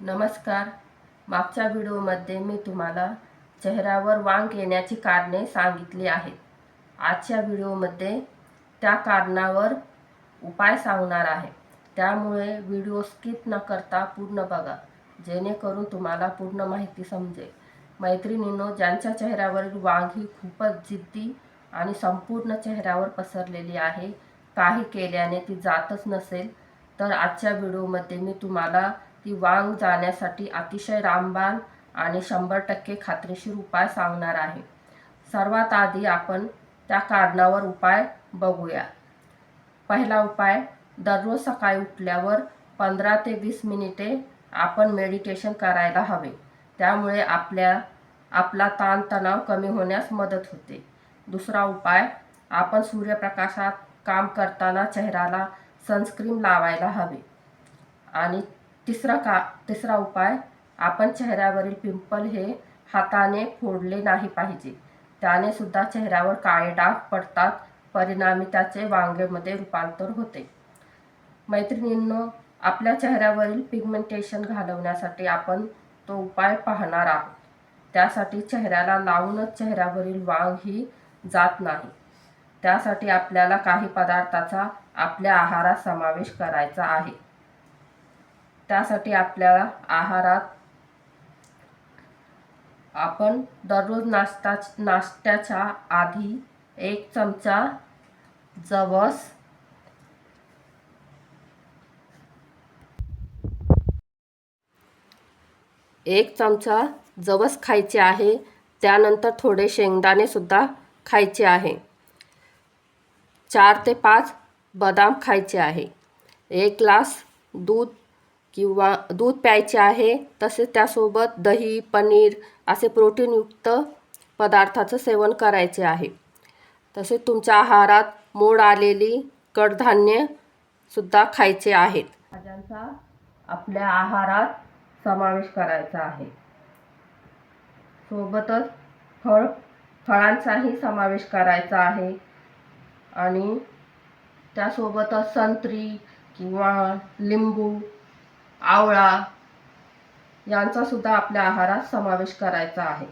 नमस्कार. मागच्या व्हिडिओमध्ये मी तुम्हाला चेहऱ्यावर वांग येण्याची कारणे सांगितली आहेत. आजच्या व्हिडिओमध्ये त्या कारणावर उपाय सांगणार आहे. त्यामुळे व्हिडिओ स्किप न करता पूर्ण बघा. जेणेकरून तुम्हाला पूर्ण माहिती समजेल. मैत्रिणींनो ज्यांच्या चेहऱ्यावरील वांग ही खूपच जिद्दी आणि संपूर्ण चेहऱ्यावर पसरलेली आहे काही केल्याने ती जातच नसेल. तर आजच्या व्हिडिओमध्ये मी तुम्हाला ती वांग जाण्यासाठी अतिशय रामबाण आणि शंभर टक्के खात्रीशीर उपाय सांगणार आहे. सर्वात आधी आपण त्या कारणावर उपाय बघूया. पहिला उपाय दररोज सकाळी उठल्यावर पंधरा ते वीस मिनिटे आपण मेडिटेशन करायला हवे. त्यामुळे आपल्या आपला ताणतणाव कमी होण्यास मदत होते. दुसरा उपाय आपण सूर्यप्रकाशात काम करताना चेहऱ्याला सनस्क्रीन लावायला हवे. आणि तिसरा का तिसरा उपाय आपण चेहऱ्यावरील पिंपल हे हाताने फोडले नाही पाहिजे. त्याने सुद्धा चेहऱ्यावर काळे डाग पडतात परिणामी त्याचे वांगेमध्ये रूपांतर होते. मैत्रिणींनो आपल्या चेहऱ्यावरील पिगमेंटेशन घालवण्यासाठी आपण तो उपाय पाहणार आहोत. त्यासाठी चेहऱ्याला लावूनच चेहऱ्यावरील वांग ही जात नाही. त्यासाठी आपल्याला काही पदार्थाचा आपल्या आहारात समावेश करायचा आहे. त्यासाठी आपल्याला आहारात आपण दररोज नाश्ता नाश्त्याच्या आधी एक चमचा जवस एक चमचा जवस खायचे आहे. त्यानंतर थोडे शेंगदाणे सुद्धा खायचे आहे. चार ते पाच बदाम खायचे आहे. एक ग्लास दूध किंवा दूध प्यायचे आहे तसेच त्यासोबत दही पनीर असे प्रोटीनयुक्त पदार्थाचं सेवन करायचे आहे. तसेच तुमच्या आहारात मोड आलेली कडधान्य सुद्धा खायचे आहेत. भाज्यांचा आपल्या आहारात समावेश करायचा आहे. सोबतच फळ फळांचाही समावेश करायचा आहे. आणि त्यासोबतच संत्री किंवा लिंबू आवळा यांचा सुद्धा आपल्या आहारात समावेश करायचा आहे.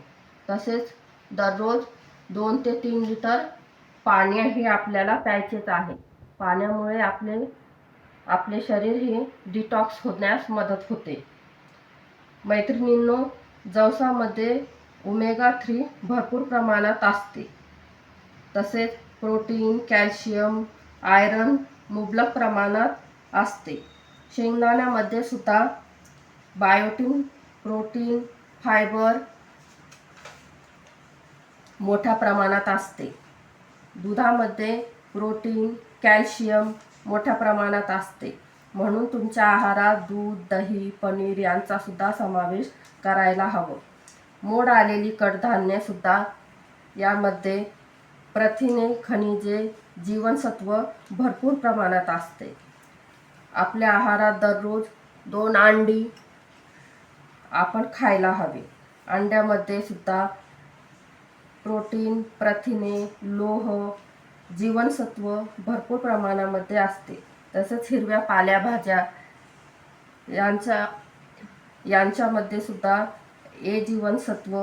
तसेच दररोज दोन ते तीन लिटर पाणी हे आपल्याला प्यायचेच आहे. पाण्यामुळे आपले आपले शरीर हे डिटॉक्स होण्यास मदत होते. मैत्रिणींनो जवसामध्ये ओमेगा थ्री भरपूर प्रमाणात असते. तसेच प्रोटीन कॅल्शियम आयरन मुबलक प्रमाणात असते. शेंगदाण्यामध्ये सुद्धा बायोटीन प्रोटीन फायबर मोठ्या प्रमाणात असते. दुधामध्ये प्रोटीन कॅल्शियम मोठ्या प्रमाणात असते. म्हणून तुमच्या आहारात दूध दही पनीर यांचासुद्धा समावेश करायला हवं. मोड आलेली कडधान्य सुद्धा यामध्ये प्रथिने खनिजे जीवनसत्व भरपूर प्रमाणात असते. आपल्या आहारात दररोज दोन अंडी आपण खायला हवे. अंड्यामध्ये सुद्धा प्रोटीन प्रथिने लोह जीवनसत्व भरपूर प्रमाणामध्ये असते. तसंच हिरव्या पाल्याभाज्या यांच्या यांच्यामध्ये सुद्धा ए जीवनसत्व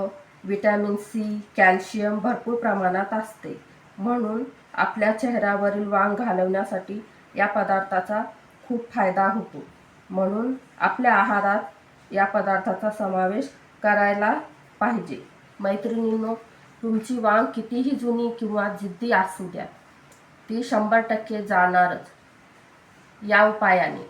विटॅमिन सी कॅल्शियम भरपूर प्रमाणात असते. म्हणून आपल्या चेहऱ्यावरील वांग घालवण्यासाठी या पदार्थाचा खूप फायदा होतो. म्हणून आपल्या आहारात या पदार्थाचा समावेश करायला पाहिजे. मैत्रिणींनो तुमची वांग कितीही जुनी किंवा जिद्दी असू द्या ती शंभर टक्के जाणारच. या उपायाने.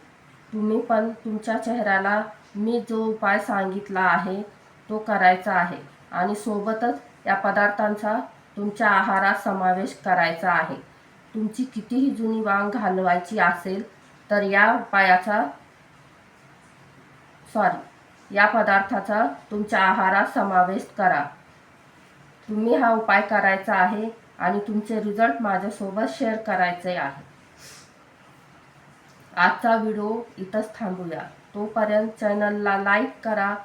तुम्ही पण तुमच्या चेहऱ्याला मी जो उपाय सांगितला आहे तो करायचा आहे आणि सोबतच या पदार्थांचा तुमच्या आहारात समावेश करायचा आहे. तुमची कितीही जुनी वांग घालवायची असेल तर या उपायाचा सॉरी या पदार्थाचा तुमच्या आहारात समावेश करा. तुम्ही हा उपाय करायचा आहे आणि तुमचे रिझल्ट माझ्यासोबत शेअर करायचे आहे. आजचा व्हिडिओ इथंच थांबूया. तोपर्यंत चॅनलला लाईक करा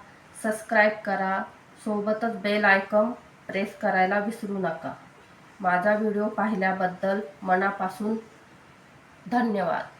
सबस्क्राईब करा सोबतच बेल आयकॉन प्रेस करायला विसरू नका. माझा व्हिडिओ पाहिल्याबद्दल मनापासून धन्यवाद.